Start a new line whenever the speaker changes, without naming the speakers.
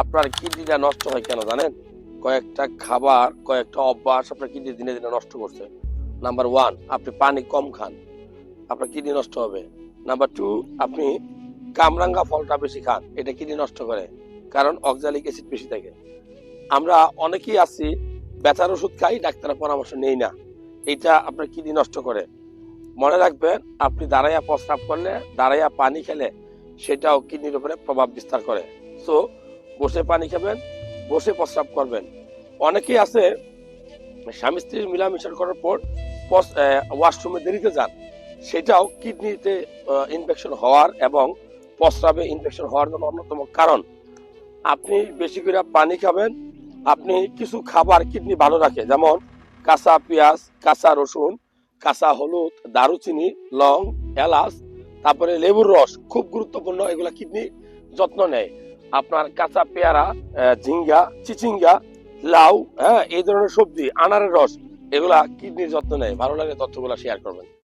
আপনার কিডনিটা নষ্ট হয় কেন জানেন? কয়েকটা খাবার, কয়েকটা অভ্যাস আপনার কিডনি দিনে দিনে নষ্ট করছে। নাম্বার ওয়ান আপনি পানি কম খান। আপনার কিডনি নষ্ট হবে। নাম্বার টু আপনি কামরাঙ্গা ফলটা বেশি খান। এটা কিডনি নষ্ট করে, কারণ অক্সালিক অ্যাসিড বেশি থাকে। আমরা অনেকেই আছি, ব্যথার ওষুধ খাই, ডাক্তারের পরামর্শ নেই না। এটা আপনার কিডনি নষ্ট করে। মনে রাখবেন, আপনি দাঁড়াইয়া প্রস্রাব করলে, দাঁড়াইয়া পানি খেলে, সেটাও কিডনির উপরে প্রভাব বিস্তার করে। সো বসে পানি খাবেন, বসে প্রস্রাব করবেন। অনেকেই আছে, স্বামী স্ত্রীর মিলামিশা করার পর ওয়াশরুমে দেরিতে যান। সেটাও কিডনিতে ইনফেকশন হওয়ার এবং প্রস্রাবে ইনফেকশন হওয়ার জন্য অন্যতম কারণ। আপনি বেশি করে পানি খাবেন, আপনি কিছু খাবার কিডনি ভালো রাখে, যেমন কাঁচা পেঁয়াজ, কাঁচা রসুন, কাঁচা হলুদ, দারুচিনি, লং, এলাচ, তারপরে লেবুর রস, খুব গুরুত্বপূর্ণ, এগুলা কিডনি যত্ন নেয়। আপনার কাঁচা পেয়ারা ঝিঙ্গা, চিচিঙ্গা, লাউ হ্যাঁ এই ধরনের সবজি, আনারের রস, এগুলা কিডনির যত্ন নেয়। ভালো লাগে তথ্যগুলা শেয়ার করবেন।